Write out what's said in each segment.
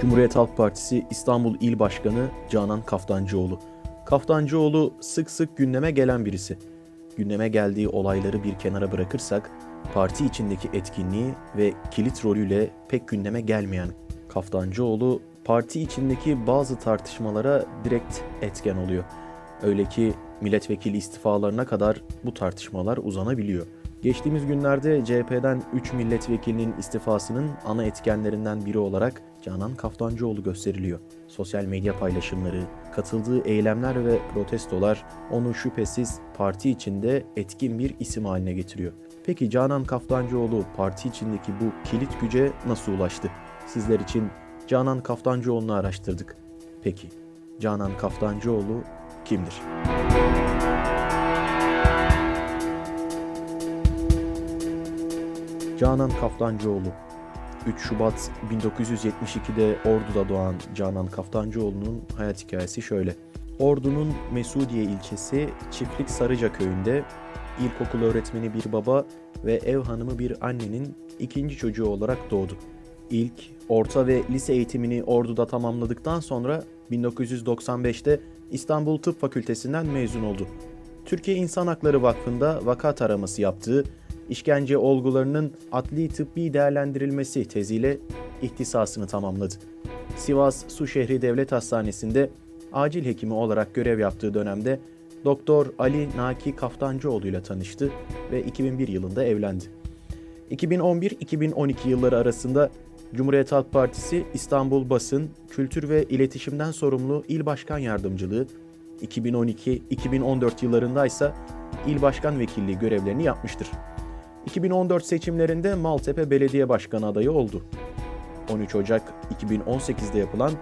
Cumhuriyet Halk Partisi İstanbul İl Başkanı Canan Kaftancıoğlu. Kaftancıoğlu sık sık gündeme gelen birisi. Gündeme geldiği olayları bir kenara bırakırsak, parti içindeki etkinliği ve kilit rolüyle pek gündeme gelmeyen Kaftancıoğlu, parti içindeki bazı tartışmalara direkt etken oluyor. Öyle ki milletvekili istifalarına kadar bu tartışmalar uzanabiliyor. Geçtiğimiz günlerde CHP'den 3 milletvekilinin istifasının ana etkenlerinden biri olarak Canan Kaftancıoğlu gösteriliyor. Sosyal medya paylaşımları, katıldığı eylemler ve protestolar onu şüphesiz parti içinde etkin bir isim haline getiriyor. Peki Canan Kaftancıoğlu parti içindeki bu kilit güce nasıl ulaştı? Sizler için Canan Kaftancıoğlu'nu araştırdık. Peki Canan Kaftancıoğlu kimdir? Canan Kaftancıoğlu 3 Şubat 1972'de Ordu'da doğan Canan Kaftancıoğlu'nun hayat hikayesi şöyle. Ordu'nun Mesudiye ilçesi Çiftlik Sarıca köyünde ilkokul öğretmeni bir baba ve ev hanımı bir annenin ikinci çocuğu olarak doğdu. İlk, orta ve lise eğitimini Ordu'da tamamladıktan sonra 1995'te İstanbul Tıp Fakültesinden mezun oldu. Türkiye İnsan Hakları Vakfı'nda vaka taraması yaptığı işkence olgularının adli tıbbi değerlendirilmesi teziyle ihtisasını tamamladı. Sivas Suşehri Devlet Hastanesi'nde acil hekimi olarak görev yaptığı dönemde Doktor Ali Naki Kaftancıoğlu ile tanıştı ve 2001 yılında evlendi. 2011-2012 yılları arasında Cumhuriyet Halk Partisi İstanbul Basın, Kültür ve İletişimden sorumlu İl Başkan Yardımcılığı, 2012-2014 yıllarında ise İl Başkan Vekilliği görevlerini yapmıştır. 2014 seçimlerinde Maltepe Belediye Başkanı adayı oldu. 13 Ocak 2018'de yapılan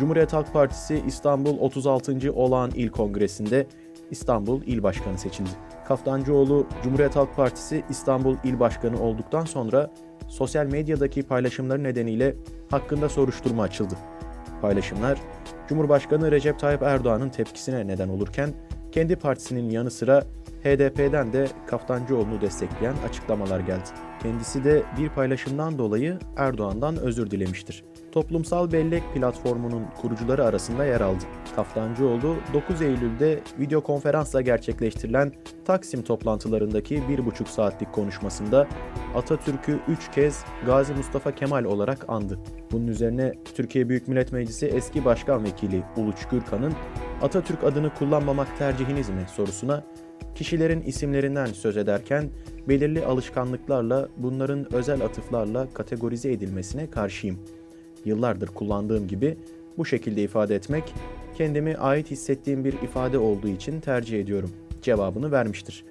Cumhuriyet Halk Partisi İstanbul 36. Olağan İl Kongresi'nde İstanbul İl Başkanı seçildi. Kaftancıoğlu Cumhuriyet Halk Partisi İstanbul İl Başkanı olduktan sonra sosyal medyadaki paylaşımları nedeniyle hakkında soruşturma açıldı. Paylaşımlar Cumhurbaşkanı Recep Tayyip Erdoğan'ın tepkisine neden olurken kendi partisinin yanı sıra HDP'den de Kaftancıoğlu'nu destekleyen açıklamalar geldi. Kendisi de bir paylaşımdan dolayı Erdoğan'dan özür dilemiştir. Toplumsal Bellek platformunun kurucuları arasında yer aldı. Kaftancıoğlu 9 Eylül'de video konferansla gerçekleştirilen Taksim toplantılarındaki 1,5 saatlik konuşmasında Atatürk'ü 3 kez Gazi Mustafa Kemal olarak andı. Bunun üzerine Türkiye Büyük Millet Meclisi eski Başkan Vekili Uluç Gürkan'ın Atatürk adını kullanmamak tercihiniz mi sorusuna kişilerin isimlerinden söz ederken belirli alışkanlıklarla bunların özel atıflarla kategorize edilmesine karşıyım. Yıllardır kullandığım gibi bu şekilde ifade etmek kendimi ait hissettiğim bir ifade olduğu için tercih ediyorum cevabını vermiştir.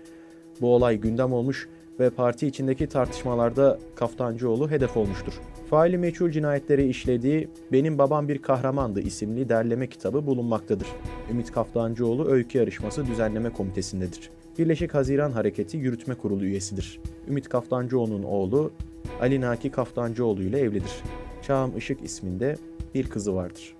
Bu olay gündem olmuş ve parti içindeki tartışmalarda Kaftancıoğlu hedef olmuştur. Faili meçhul cinayetleri işlediği Benim Babam Bir Kahramandı isimli derleme kitabı bulunmaktadır. Ümit Kaftancıoğlu öykü yarışması düzenleme komitesindedir. Birleşik Haziran Hareketi Yürütme Kurulu üyesidir. Ümit Kaftancıoğlu'nun oğlu Ali Naki Kaftancıoğlu ile evlidir. Çağım Işık isminde bir kızı vardır.